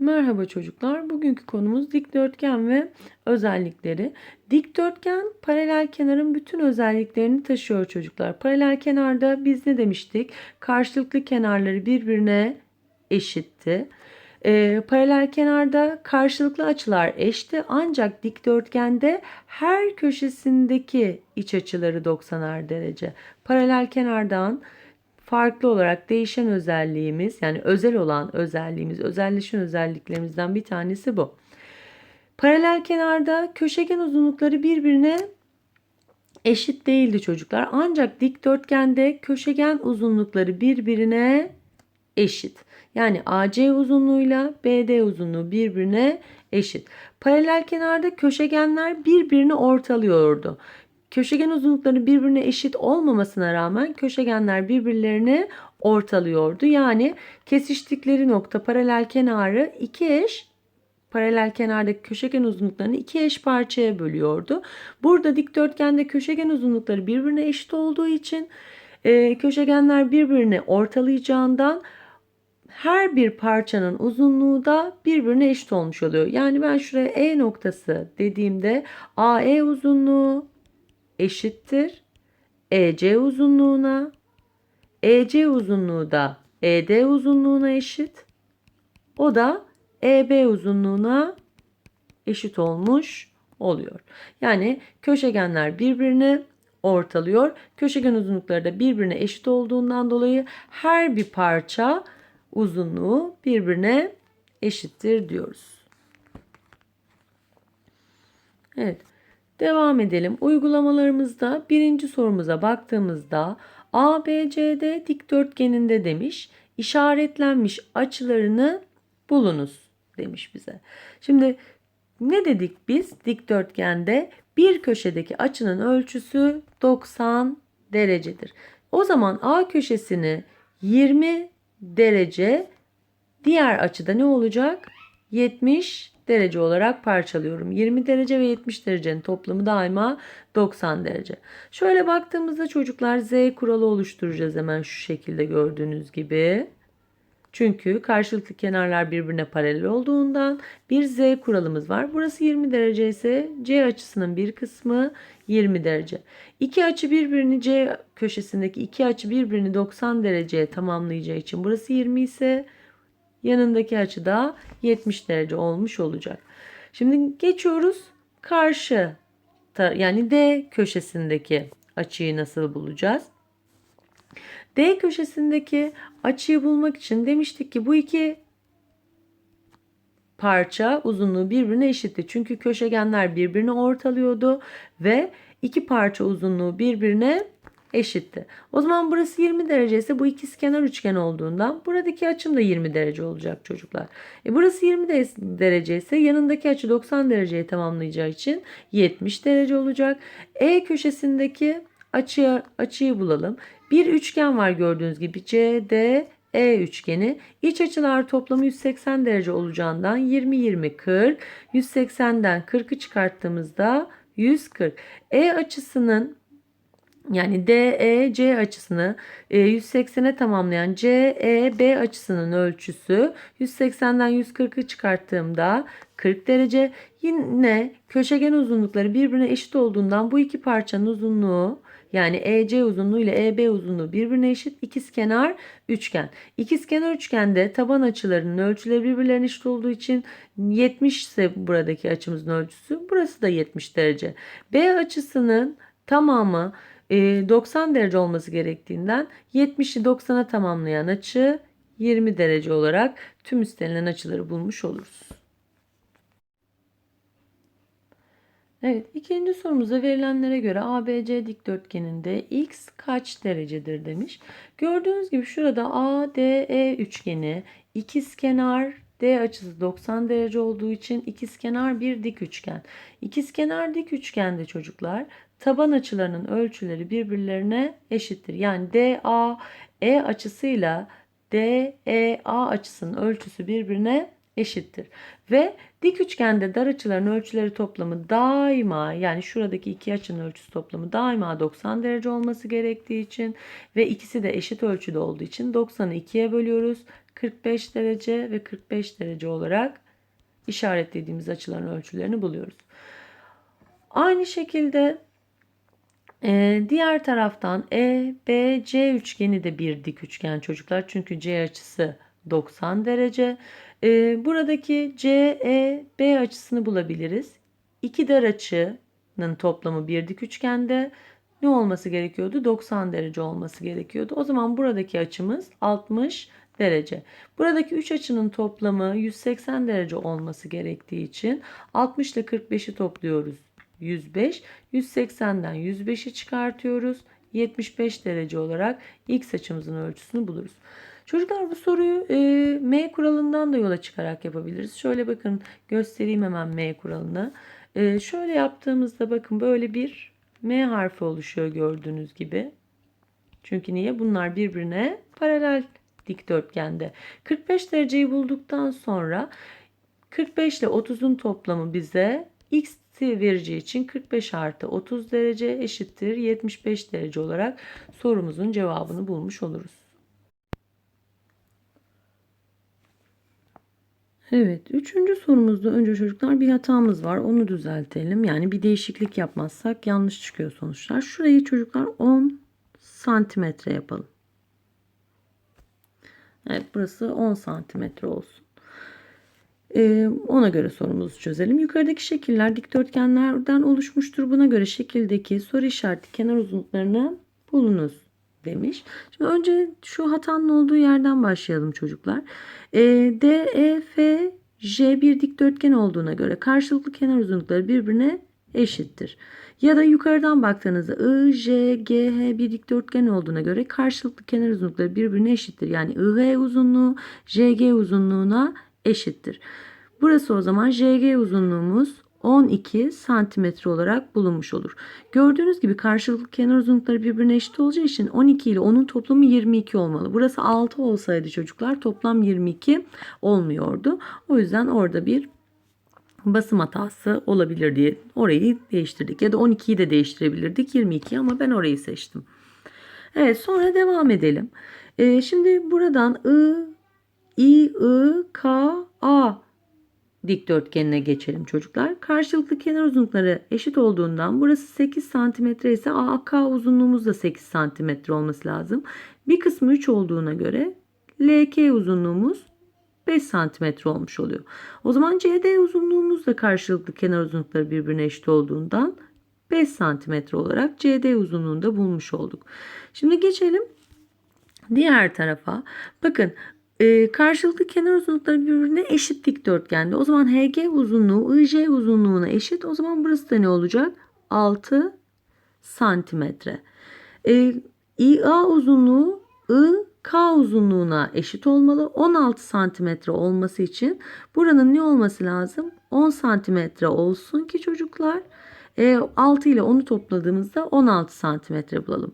Merhaba çocuklar. Bugünkü konumuz dikdörtgen ve özellikleri. Dikdörtgen paralel kenarın bütün özelliklerini taşıyor çocuklar. Paralel kenarda biz ne demiştik? Karşılıklı kenarları birbirine eşitti. Ee, paralel kenarda karşılıklı açılar eşti ancak dikdörtgende her köşesindeki iç açıları 90'ar derece. Paralel kenardan farklı olarak değişen özelliğimiz yani özel olan özelliğimiz, özelleşen özelliklerimizden bir tanesi bu. Paralel kenarda köşegen uzunlukları birbirine eşit değildi çocuklar. Ancak dikdörtgende köşegen uzunlukları birbirine eşit. Yani AC uzunluğuyla BD uzunluğu birbirine eşit. Paralel kenarda köşegenler birbirini ortalıyordu. Köşegen uzunlukları birbirine eşit olmamasına rağmen köşegenler birbirlerini ortalıyordu. Yani kesiştikleri nokta paralel kenarı iki eş paralel kenardaki köşegen uzunluklarını iki eş parçaya bölüyordu. Burada dikdörtgende köşegen uzunlukları birbirine eşit olduğu için e, köşegenler birbirini ortalayacağından her bir parçanın uzunluğu da birbirine eşit olmuş oluyor. Yani ben şuraya E noktası dediğimde AE uzunluğu eşittir EC uzunluğuna. EC uzunluğu da ED uzunluğuna eşit. O da EB uzunluğuna eşit olmuş oluyor. Yani köşegenler birbirini ortalıyor. Köşegen uzunlukları da birbirine eşit olduğundan dolayı her bir parça uzunluğu birbirine eşittir diyoruz. Evet. Devam edelim. Uygulamalarımızda birinci sorumuza baktığımızda ABCD dikdörtgeninde demiş işaretlenmiş açılarını bulunuz demiş bize. Şimdi ne dedik biz dikdörtgende bir köşedeki açının ölçüsü 90 derecedir. O zaman A köşesini 20 derece diğer açıda ne olacak? 70 derece olarak parçalıyorum. 20 derece ve 70 derecenin toplamı daima 90 derece. Şöyle baktığımızda çocuklar Z kuralı oluşturacağız hemen şu şekilde gördüğünüz gibi. Çünkü karşılıklı kenarlar birbirine paralel olduğundan bir Z kuralımız var. Burası 20 derece ise C açısının bir kısmı 20 derece. İki açı birbirini C köşesindeki iki açı birbirini 90 dereceye tamamlayacağı için burası 20 ise yanındaki açı da 70 derece olmuş olacak. Şimdi geçiyoruz karşı yani D köşesindeki açıyı nasıl bulacağız? D köşesindeki açıyı bulmak için demiştik ki bu iki parça uzunluğu birbirine eşitti. Çünkü köşegenler birbirini ortalıyordu ve iki parça uzunluğu birbirine eşitti. O zaman burası 20 derece ise bu ikizkenar üçgen olduğundan buradaki açım da 20 derece olacak çocuklar. E burası 20 derece ise yanındaki açı 90 dereceye tamamlayacağı için 70 derece olacak. E köşesindeki açıyı, açıyı bulalım. Bir üçgen var gördüğünüz gibi CD E üçgeni. İç açılar toplamı 180 derece olacağından 20 20 40. 180'den 40'ı çıkarttığımızda 140. E açısının yani DEC açısını 180'e tamamlayan CEB açısının ölçüsü 180'den 140'ı çıkarttığımda 40 derece. Yine köşegen uzunlukları birbirine eşit olduğundan bu iki parçanın uzunluğu yani EC uzunluğu ile EB uzunluğu birbirine eşit ikizkenar üçgen. İkizkenar üçgende taban açılarının ölçüleri birbirlerine eşit olduğu için 70 ise buradaki açımızın ölçüsü burası da 70 derece. B açısının tamamı 90 derece olması gerektiğinden 70'i 90'a tamamlayan açı 20 derece olarak tüm istenilen açıları bulmuş oluruz. Evet, ikinci sorumuza verilenlere göre ABC dikdörtgeninde x kaç derecedir demiş. Gördüğünüz gibi şurada ADE üçgeni ikizkenar D açısı 90 derece olduğu için ikizkenar bir dik üçgen. İkizkenar dik üçgende çocuklar taban açılarının ölçüleri birbirlerine eşittir. Yani DAE açısıyla DEA açısının ölçüsü birbirine eşittir. Ve dik üçgende dar açıların ölçüleri toplamı daima yani şuradaki iki açının ölçüsü toplamı daima 90 derece olması gerektiği için ve ikisi de eşit ölçüde olduğu için 90'ı 2'ye bölüyoruz. 45 derece ve 45 derece olarak işaretlediğimiz açıların ölçülerini buluyoruz. Aynı şekilde e, diğer taraftan E, B, C üçgeni de bir dik üçgen çocuklar. Çünkü C açısı 90 derece. E, buradaki C, E, B açısını bulabiliriz. İki dar açının toplamı bir dik üçgende ne olması gerekiyordu? 90 derece olması gerekiyordu. O zaman buradaki açımız 60 derece. Buradaki 3 açının toplamı 180 derece olması gerektiği için 60 ile 45'i topluyoruz. 105. 180'den 105'i çıkartıyoruz. 75 derece olarak x açımızın ölçüsünü buluruz. Çocuklar bu soruyu e, M kuralından da yola çıkarak yapabiliriz. Şöyle bakın göstereyim hemen M kuralını. E, şöyle yaptığımızda bakın böyle bir M harfi oluşuyor gördüğünüz gibi. Çünkü niye? Bunlar birbirine paralel dikdörtgende. 45 dereceyi bulduktan sonra 45 ile 30'un toplamı bize x vereceği için 45 artı 30 derece eşittir 75 derece olarak sorumuzun cevabını bulmuş oluruz. Evet, üçüncü sorumuzda önce çocuklar bir hatamız var. Onu düzeltelim. Yani bir değişiklik yapmazsak yanlış çıkıyor sonuçlar. Şurayı çocuklar 10 santimetre yapalım. Evet, burası 10 santimetre olsun. Ee, ona göre sorumuzu çözelim. Yukarıdaki şekiller dikdörtgenlerden oluşmuştur. Buna göre şekildeki soru işareti kenar uzunluklarını bulunuz demiş. Şimdi önce şu hatanın olduğu yerden başlayalım çocuklar. E, D, E, F, J bir dikdörtgen olduğuna göre karşılıklı kenar uzunlukları birbirine eşittir. Ya da yukarıdan baktığınızda I, J, G, H bir dikdörtgen olduğuna göre karşılıklı kenar uzunlukları birbirine eşittir. Yani IH uzunluğu JG uzunluğuna eşittir. Burası o zaman JG uzunluğumuz 12 santimetre olarak bulunmuş olur. Gördüğünüz gibi karşılıklı kenar uzunlukları birbirine eşit olacağı için 12 ile onun toplamı 22 olmalı. Burası 6 olsaydı çocuklar toplam 22 olmuyordu. O yüzden orada bir basım hatası olabilir diye orayı değiştirdik. Ya da 12'yi de değiştirebilirdik 22 ama ben orayı seçtim. Evet sonra devam edelim. Ee, şimdi buradan I, I, I, K, A dikdörtgenine geçelim çocuklar. Karşılıklı kenar uzunlukları eşit olduğundan burası 8 santimetre ise AK uzunluğumuz da 8 santimetre olması lazım. Bir kısmı 3 olduğuna göre LK uzunluğumuz 5 santimetre olmuş oluyor. O zaman CD uzunluğumuz da karşılıklı kenar uzunlukları birbirine eşit olduğundan 5 santimetre olarak CD uzunluğunu da bulmuş olduk. Şimdi geçelim diğer tarafa. Bakın e, karşılıklı kenar uzunlukları birbirine eşit dikdörtgende. O zaman HG uzunluğu IJ uzunluğuna eşit. O zaman burası da ne olacak? 6 santimetre. E, IA uzunluğu IK uzunluğuna eşit olmalı. 16 santimetre olması için buranın ne olması lazım? 10 santimetre olsun ki çocuklar. E, 6 ile 10'u topladığımızda 16 santimetre bulalım.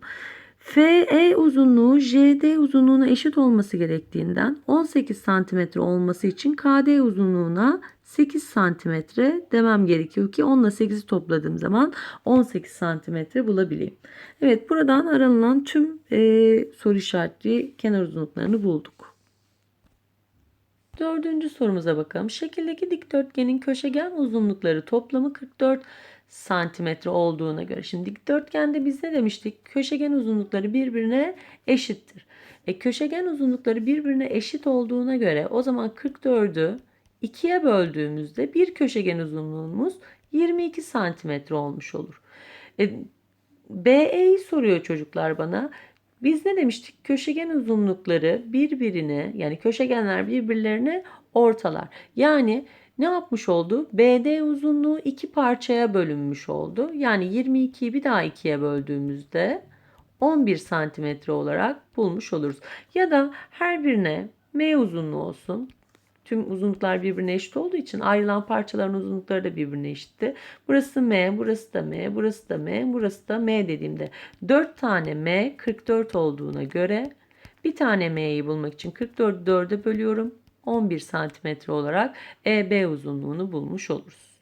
FE uzunluğu JD uzunluğuna eşit olması gerektiğinden 18 cm olması için KD uzunluğuna 8 cm demem gerekiyor ki 10 ile 8'i topladığım zaman 18 cm bulabileyim. Evet buradan aranılan tüm e, soru işaretli kenar uzunluklarını bulduk. Dördüncü sorumuza bakalım. Şekildeki dikdörtgenin köşegen uzunlukları toplamı 44 santimetre olduğuna göre. Şimdi dikdörtgende biz ne demiştik? Köşegen uzunlukları birbirine eşittir. E, köşegen uzunlukları birbirine eşit olduğuna göre o zaman 44'ü 2'ye böldüğümüzde bir köşegen uzunluğumuz 22 santimetre olmuş olur. E, BE'yi soruyor çocuklar bana. Biz ne demiştik? Köşegen uzunlukları birbirine yani köşegenler birbirlerine ortalar. Yani ne yapmış oldu? BD uzunluğu iki parçaya bölünmüş oldu. Yani 22'yi bir daha ikiye böldüğümüzde 11 santimetre olarak bulmuş oluruz. Ya da her birine M uzunluğu olsun. Tüm uzunluklar birbirine eşit olduğu için ayrılan parçaların uzunlukları da birbirine eşitti. Burası M, burası da M, burası da M, burası da M dediğimde 4 tane M 44 olduğuna göre bir tane M'yi bulmak için 44'ü 4'e bölüyorum. 11 santimetre olarak EB uzunluğunu bulmuş oluruz.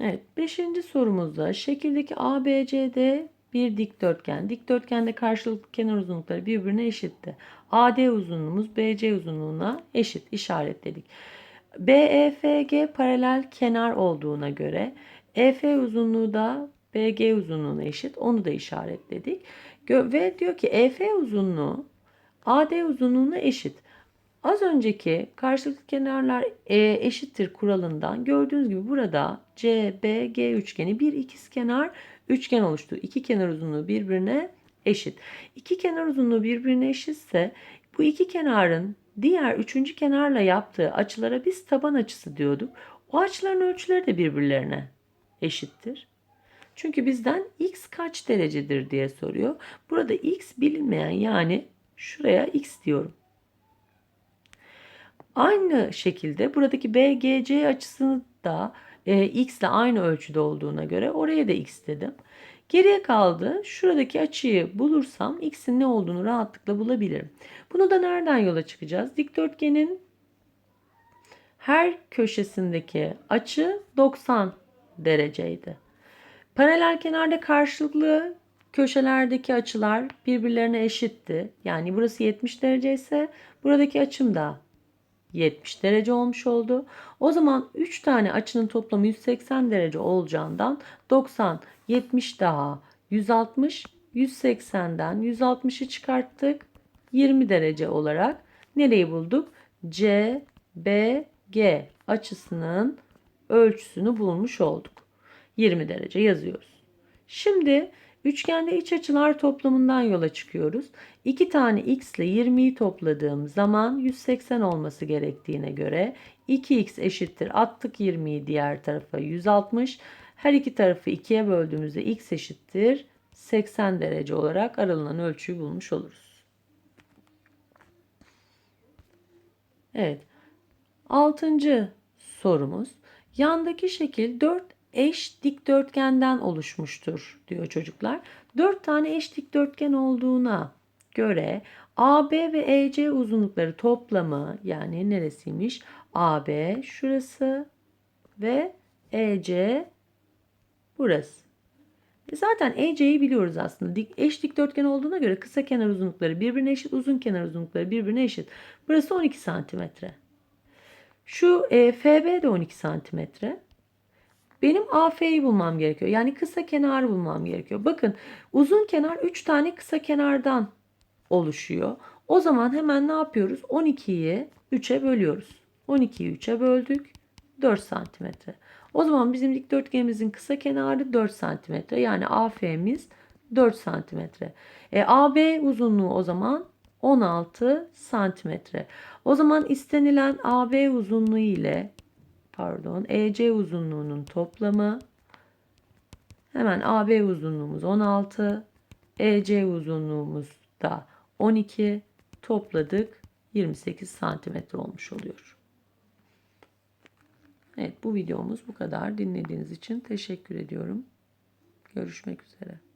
Evet, beşinci sorumuzda şekildeki ABCD bir dikdörtgen. Dikdörtgende karşılıklı kenar uzunlukları birbirine eşitti. AD uzunluğumuz BC uzunluğuna eşit işaretledik. BEFG paralel kenar olduğuna göre EF uzunluğu da BG uzunluğuna eşit. Onu da işaretledik. Ve diyor ki EF uzunluğu AD uzunluğuna eşit. Az önceki karşılıklı kenarlar e, eşittir kuralından gördüğünüz gibi burada CBG üçgeni bir ikizkenar üçgen oluştu. İki kenar uzunluğu birbirine eşit. İki kenar uzunluğu birbirine eşitse bu iki kenarın diğer üçüncü kenarla yaptığı açılara biz taban açısı diyorduk. O açıların ölçüleri de birbirlerine eşittir. Çünkü bizden x kaç derecedir diye soruyor. Burada x bilinmeyen yani şuraya x diyorum. Aynı şekilde buradaki BGC açısını da e, x ile aynı ölçüde olduğuna göre oraya da x dedim. Geriye kaldı şuradaki açıyı bulursam x'in ne olduğunu rahatlıkla bulabilirim. Bunu da nereden yola çıkacağız? Dikdörtgenin her köşesindeki açı 90 dereceydi. Paralel kenarda karşılıklı köşelerdeki açılar birbirlerine eşitti. Yani burası 70 derece ise buradaki açım da 70 derece olmuş oldu. O zaman 3 tane açının toplamı 180 derece olacağından 90, 70 daha 160, 180'den 160'ı çıkarttık. 20 derece olarak nereyi bulduk? C, B, G açısının ölçüsünü bulmuş olduk. 20 derece yazıyoruz. Şimdi üçgende iç açılar toplamından yola çıkıyoruz. 2 tane x ile 20'yi topladığım zaman 180 olması gerektiğine göre 2x eşittir. Attık 20'yi diğer tarafa 160. Her iki tarafı 2'ye böldüğümüzde x eşittir. 80 derece olarak aralınan ölçüyü bulmuş oluruz. Evet. Altıncı sorumuz. Yandaki şekil 4 eş dikdörtgenden oluşmuştur diyor çocuklar. 4 tane eş dikdörtgen olduğuna göre AB ve EC uzunlukları toplamı yani neresiymiş? AB şurası ve EC burası. E Zaten EC'yi biliyoruz aslında. Dik, eş dikdörtgen olduğuna göre kısa kenar uzunlukları birbirine eşit, uzun kenar uzunlukları birbirine eşit. Burası 12 santimetre. Şu e, FB de 12 santimetre. Benim AF'yi bulmam gerekiyor. Yani kısa kenarı bulmam gerekiyor. Bakın uzun kenar 3 tane kısa kenardan oluşuyor. O zaman hemen ne yapıyoruz? 12'yi 3'e bölüyoruz. 12'yi 3'e böldük. 4 santimetre. O zaman bizim dikdörtgenimizin kısa kenarı 4 santimetre. Yani AF'miz 4 santimetre. E, AB uzunluğu o zaman 16 santimetre. O zaman istenilen AB uzunluğu ile pardon EC uzunluğunun toplamı hemen AB uzunluğumuz 16 EC uzunluğumuz da 12 topladık 28 santimetre olmuş oluyor. Evet bu videomuz bu kadar. Dinlediğiniz için teşekkür ediyorum. Görüşmek üzere.